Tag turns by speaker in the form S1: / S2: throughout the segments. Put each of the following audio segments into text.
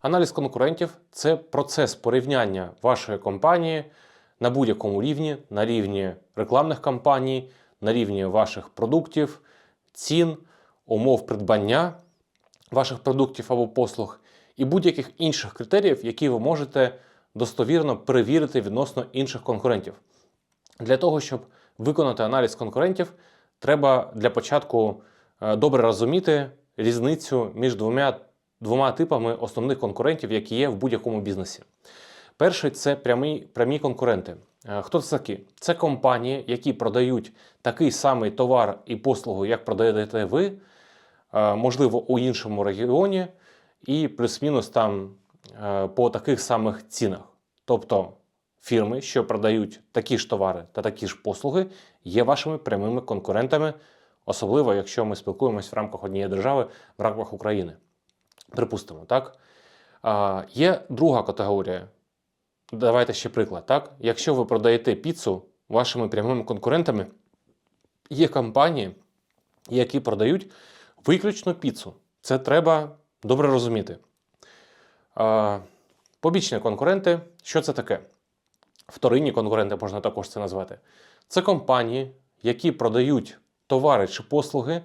S1: Аналіз конкурентів це процес порівняння вашої компанії на будь-якому рівні, на рівні рекламних кампаній, на рівні ваших продуктів, цін, умов придбання ваших продуктів або послуг і будь-яких інших критеріїв, які ви можете достовірно перевірити відносно інших конкурентів. Для того, щоб виконати аналіз конкурентів, треба для початку е, добре розуміти різницю між двома, двома типами основних конкурентів, які є в будь-якому бізнесі. Перший це прямі, прямі конкуренти. Е, Хто це такі? Це компанії, які продають такий самий товар і послугу, як продаєте ви, е, можливо, у іншому регіоні, і плюс-мінус там е, по таких самих цінах. Тобто фірми, що продають такі ж товари та такі ж послуги, є вашими прямими конкурентами, особливо якщо ми спілкуємось в рамках однієї держави, в рамках України. Припустимо, так? А, є друга категорія. Давайте ще приклад. Так? Якщо ви продаєте піцу, вашими прямими конкурентами є компанії, які продають виключно піцу. Це треба добре розуміти. А, побічні конкуренти, що це таке? Вторинні конкуренти можна також це назвати. Це компанії, які продають товари чи послуги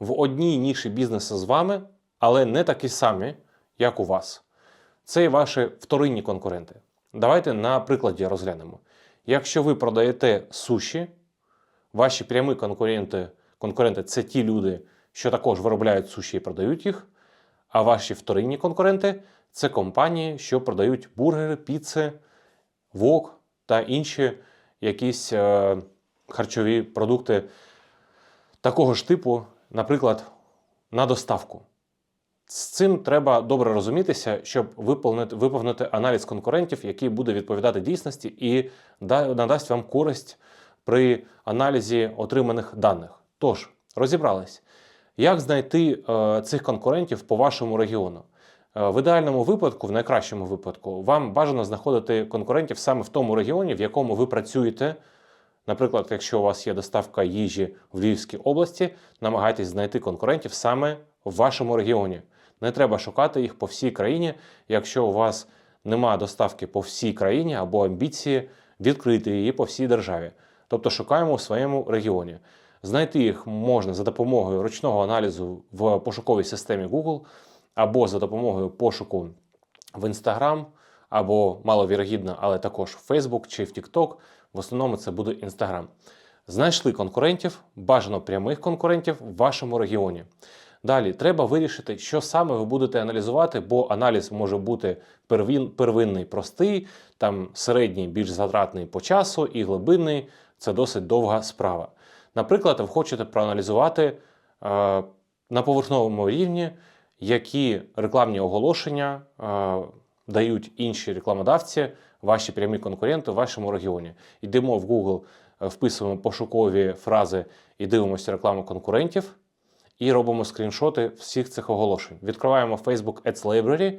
S1: в одній ніші бізнесу з вами, але не такі самі, як у вас. Це і ваші вторинні конкуренти. Давайте на прикладі розглянемо. Якщо ви продаєте суші, ваші прямі конкуренти, конкуренти це ті люди, що також виробляють суші і продають їх. А ваші вторинні конкуренти це компанії, що продають бургери, піци, вок та інші якісь е, харчові продукти такого ж типу, наприклад, на доставку. З цим треба добре розумітися, щоб виповнити, виповнити аналіз конкурентів, який буде відповідати дійсності і надасть вам користь при аналізі отриманих даних. Тож, розібрались, як знайти е, цих конкурентів по вашому регіону. Е, В ідеальному випадку, в найкращому випадку, вам бажано знаходити конкурентів саме в тому регіоні, в якому ви працюєте. Наприклад, якщо у вас є доставка їжі в Львівській області, намагайтесь знайти конкурентів саме в вашому регіоні. Не треба шукати їх по всій країні, якщо у вас немає доставки по всій країні або амбіції відкрити її по всій державі. Тобто шукаємо в своєму регіоні. Знайти їх можна за допомогою ручного аналізу в пошуковій системі Google або за допомогою пошуку в Instagram, або маловірогідно, але також в Facebook чи в TikTok. В основному це буде Instagram. Знайшли конкурентів, бажано прямих конкурентів в вашому регіоні. Далі треба вирішити, що саме ви будете аналізувати, бо аналіз може бути первін, первинний простий, там середній більш затратний по часу і глибинний це досить довга справа. Наприклад, ви хочете проаналізувати е, на поверхновому рівні, які рекламні оголошення е, дають інші рекламодавці, ваші прямі конкуренти в вашому регіоні. Йдемо в Google, е, вписуємо пошукові фрази і дивимося рекламу конкурентів, і робимо скріншоти всіх цих оголошень. Відкриваємо Facebook Ads Library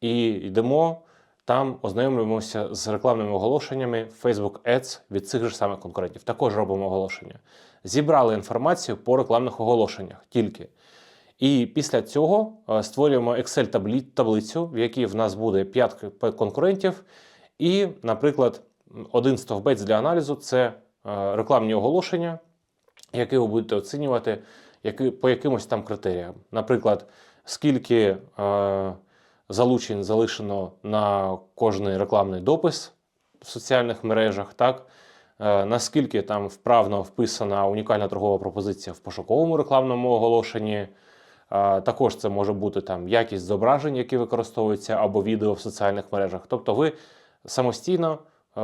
S1: і йдемо там, ознайомлюємося з рекламними оголошеннями Facebook Ads від цих же самих конкурентів. Також робимо оголошення. Зібрали інформацію по рекламних оголошеннях тільки. І після цього е, створюємо Excel таблицю, в якій в нас буде 5 конкурентів. І, наприклад, один стовбець для аналізу це е, рекламні оголошення, які ви будете оцінювати які, по якимось там критеріям. Наприклад, скільки е, залучень залишено на кожний рекламний допис в соціальних мережах, так? Е, наскільки там вправно вписана унікальна торгова пропозиція в пошуковому рекламному оголошенні. Також це може бути там якість зображень, які використовуються, або відео в соціальних мережах. Тобто ви самостійно е,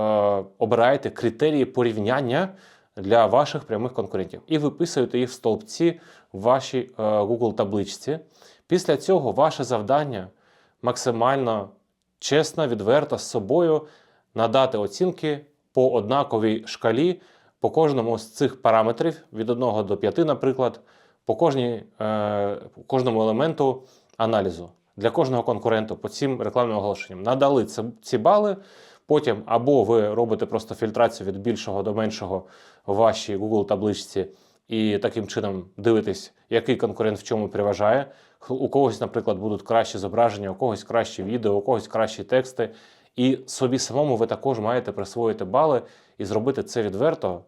S1: обираєте критерії порівняння для ваших прямих конкурентів і виписуєте їх в стовпці в вашій е, Google табличці. Після цього ваше завдання максимально чесно, відверто з собою надати оцінки по однаковій шкалі по кожному з цих параметрів від 1 до 5, наприклад, по кожній, е, кожному елементу аналізу для кожного конкуренту по цим рекламним оголошенням. Надали ці бали. Потім або ви робите просто фільтрацію від більшого до меншого в вашій Google табличці, і таким чином дивитесь, який конкурент в чому переважає. У когось, наприклад, будуть кращі зображення, у когось кращі відео, у когось кращі тексти. І собі самому ви також маєте присвоїти бали і зробити це відверто,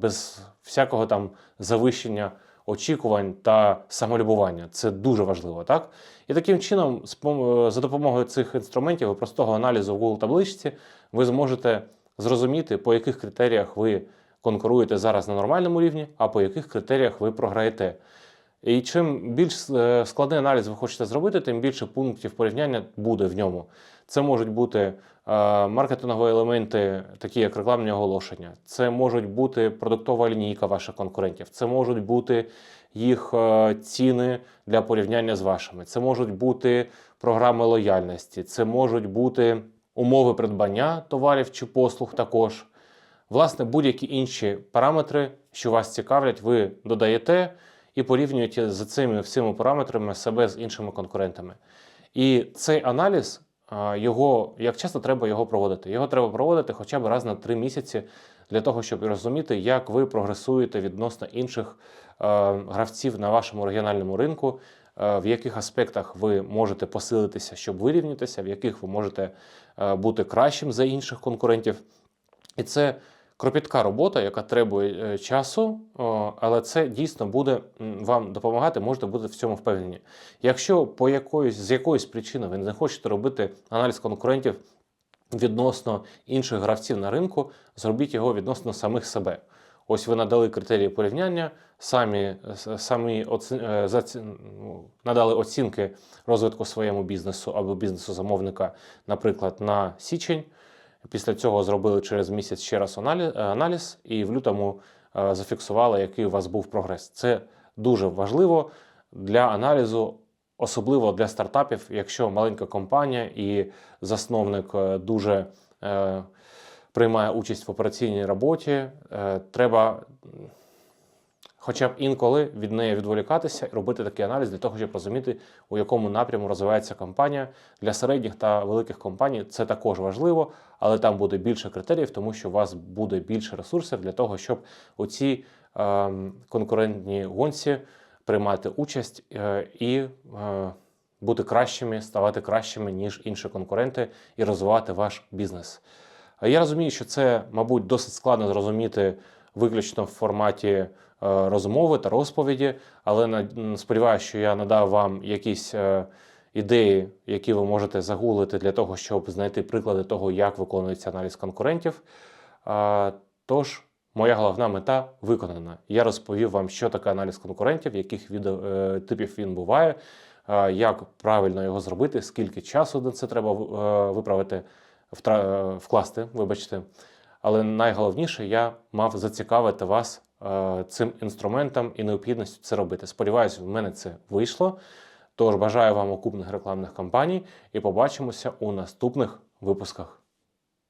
S1: без всякого там завищення очікувань та самолюбування. Це дуже важливо, так? І таким чином, е, за допомогою цих інструментів і простого аналізу в Google табличці, ви зможете зрозуміти, по яких критеріях ви конкуруєте зараз на нормальному рівні, а по яких критеріях ви програєте. І чим більш е, складний аналіз ви хочете зробити, тим більше пунктів порівняння буде в ньому. Це можуть бути е, маркетингові елементи, такі як рекламні оголошення. Це можуть бути продуктова лінійка ваших конкурентів. Це можуть бути їх е, ціни для порівняння з вашими. Це можуть бути програми лояльності. Це можуть бути умови придбання товарів чи послуг також. Власне, будь-які інші параметри, що вас цікавлять, ви додаєте і порівнюєте за цими всіма параметрами себе з іншими конкурентами. І цей аналіз, його, як часто треба його проводити? Його треба проводити хоча б раз на три місяці для того, щоб розуміти, як ви прогресуєте відносно інших гравців на вашому регіональному ринку, в яких аспектах ви можете посилитися, щоб вирівнятися, в яких ви можете бути кращим за інших конкурентів. І це кропітка робота, яка требує е, часу, але це дійсно буде вам допомагати, можете бути в цьому впевнені. Якщо по якоїсь з якоїсь причини ви не хочете робити аналіз конкурентів відносно інших гравців на ринку, зробіть його відносно самих себе. Ось ви надали критерії порівняння, самі, самі оці, е, надали оцінки розвитку своєму бізнесу або бізнесу замовника, наприклад, на січень. Після цього зробили через місяць ще раз е, аналіз, і в лютому е, зафіксували, який у вас був прогрес. Це дуже важливо для аналізу, особливо для стартапів, якщо маленька компанія і засновник е, дуже приймає участь в операційній роботі. Треба хоча б інколи від неї відволікатися і робити такий аналіз для того, щоб розуміти, у якому напряму розвивається компанія. Для середніх та великих компаній це також важливо, але там буде більше критеріїв, тому що у вас буде більше ресурсів для того, щоб у цій ем, конкурентній гонці приймати участь е, і е, бути кращими, ставати кращими, ніж інші конкуренти, і розвивати ваш бізнес. Я розумію, що це, мабуть, досить складно зрозуміти виключно в форматі е, розмови та розповіді, але сподіваюся, що я надав вам якісь е, ідеї, які ви можете загуглити для того, щоб знайти приклади того, як виконується аналіз конкурентів. Тож, моя головна мета виконана. Я розповів вам, що таке аналіз конкурентів, яких е, типів він буває, як правильно його зробити, скільки часу на це треба виправити, вкласти, вибачте. Але найголовніше, я мав зацікавити вас е, цим інструментом і необхідністю це робити. Сподіваюсь, в мене це вийшло. Тож бажаю вам окупних рекламних кампаній і побачимося у наступних випусках.